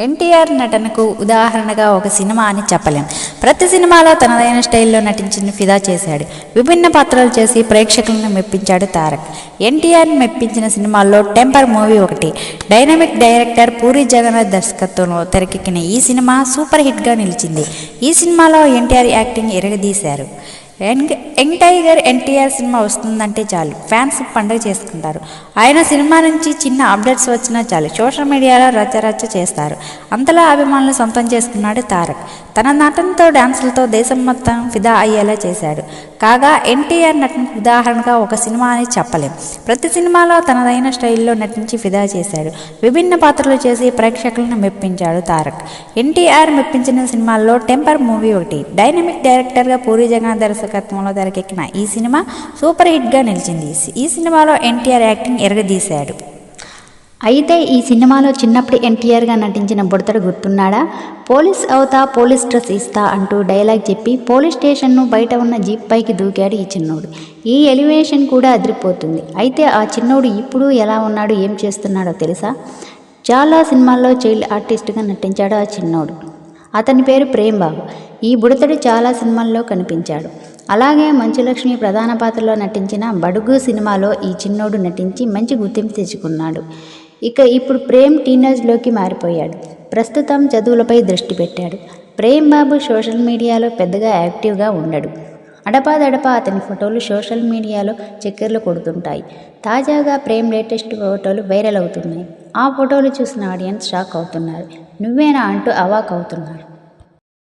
ఎన్టీఆర్ నటనకు ఉదాహరణగా ఒక సినిమా అని చెప్పలేం. ప్రతి సినిమాలో తనదైన స్టైల్లో నటించిన ఫిదా చేశాడు. విభిన్న పాత్రలు చేసి ప్రేక్షకులను మెప్పించాడు తారక్. ఎన్టీఆర్ మెప్పించిన సినిమాల్లో టెంపర్ మూవీ ఒకటి. డైనమిక్ డైరెక్టర్ పూరి జగన్నాథ్ దర్శకత్వంలో తెరకెక్కిన ఈ సినిమా సూపర్ హిట్గా నిలిచింది. ఈ సినిమాలో ఎన్టీఆర్ యాక్టింగ్ ఎరగదీశారు. యంగ్ టైగర్ ఎన్టీఆర్ సినిమా వస్తుందంటే చాలు. ఫ్యాన్స్ పండుగ చేసుకుంటారు. ఆయన సినిమా నుంచి చిన్న అప్డేట్స్ వచ్చినా చాలు. సోషల్ మీడియాలో రచ్చరచ్చ చేస్తారు. అంతలా అభిమానులు సొంతం చేసుకున్నాడు తారక్. తన నటనతో డ్యాన్సులతో దేశం మొత్తం ఫిదా అయ్యేలా చేశాడు. కాగా ఎన్టీఆర్ నటనకు ఉదాహరణగా ఒక సినిమా అని చెప్పలేం. ప్రతి సినిమాలో తనదైన స్టైల్లో నటించి ఫిదా చేశాడు. విభిన్న పాత్రలు చేసి ప్రేక్షకులను మెప్పించాడు తారక్. ఎన్టీఆర్ మెప్పించిన సినిమాల్లో టెంపర్ మూవీ ఒకటి. డైనమిక్ డైరెక్టర్గా పూరి జగన్ దర్శకత్వంలో తెరకెక్కిన ఈ సినిమా సూపర్ హిట్గా నిలిచింది. ఈ సినిమాలో ఎన్టీఆర్ యాక్టింగ్ ఎరగదీశాడు. అయితే ఈ సినిమాలో చిన్నప్పుడు ఎన్టీఆర్గా నటించిన బుడతడు గుర్తున్నాడా? పోలీస్ అవుతా పోలీస్ డ్రెస్ ఇస్తా అంటూ డైలాగ్ చెప్పి పోలీస్ స్టేషన్ను బయట ఉన్న జీప్ పైకి దూకాడు ఈ చిన్నోడు. ఈ ఎలివేషన్ కూడా అదిరిపోతుంది. అయితే ఆ చిన్నోడు ఇప్పుడు ఎలా ఉన్నాడు ఏం చేస్తున్నాడో తెలుసా? చాలా సినిమాల్లో చైల్డ్ ఆర్టిస్ట్గా నటించాడు ఆ చిన్నోడు. అతని పేరు ప్రేమ్ బాబు. ఈ బుడతడు చాలా సినిమాల్లో కనిపించాడు. అలాగే మంచులక్ష్మి ప్రధాన పాత్రలో నటించిన బడుగు సినిమాలో ఈ చిన్నోడు నటించి మంచి గుర్తింపు తెచ్చుకున్నాడు. ఇక ఇప్పుడు ప్రేమ్ టీనేజ్లోకి మారిపోయాడు. ప్రస్తుతం చదువులపై దృష్టి పెట్టాడు. ప్రేమ్ బాబు సోషల్ మీడియాలో పెద్దగా యాక్టివ్గా ఉండడు. అడపాదడపా అతని ఫోటోలు సోషల్ మీడియాలో చక్కెర్లు కొడుతుంటాయి. తాజాగా ప్రేమ్ లేటెస్ట్ ఫోటోలు వైరల్ అవుతున్నాయి. ఆ ఫోటోలు చూసిన ఆడియన్స్ షాక్ అవుతున్నారు. నువ్వేనా అంటూ అవాక్ అవుతున్నారు.